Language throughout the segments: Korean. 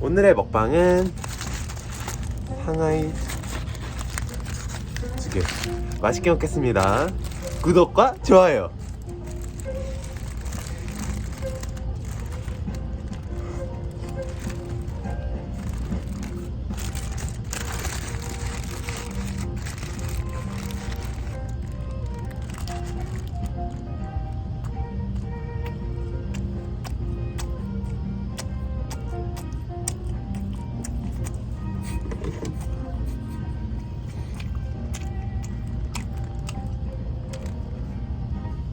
오늘의 먹방은 상하이 두 개. 맛있게 먹겠습니다. 구독과 좋아요.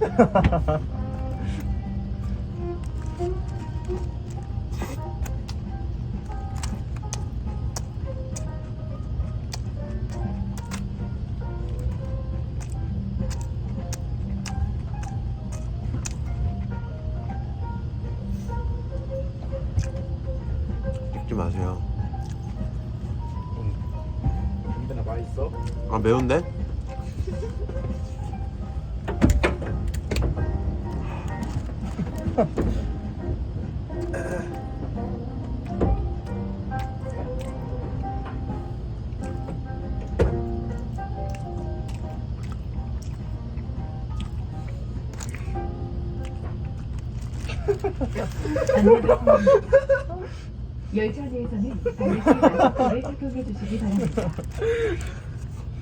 찍지 마세요. 근데나 맛있어? 아 매운데? 열차 내에서는 반드시 마스크를 착용해 주시기 바랍니다.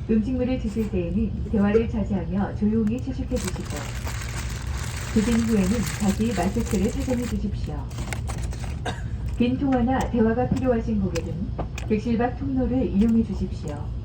음식물을 드실 때에는 대화를 자제하며 조용히 채식해 주시고 드신 후에는 다시 마스크를 착용해 주십시오. 빈 통화나 대화가 필요하신 고객은 객실 밖 통로를 이용해 주십시오.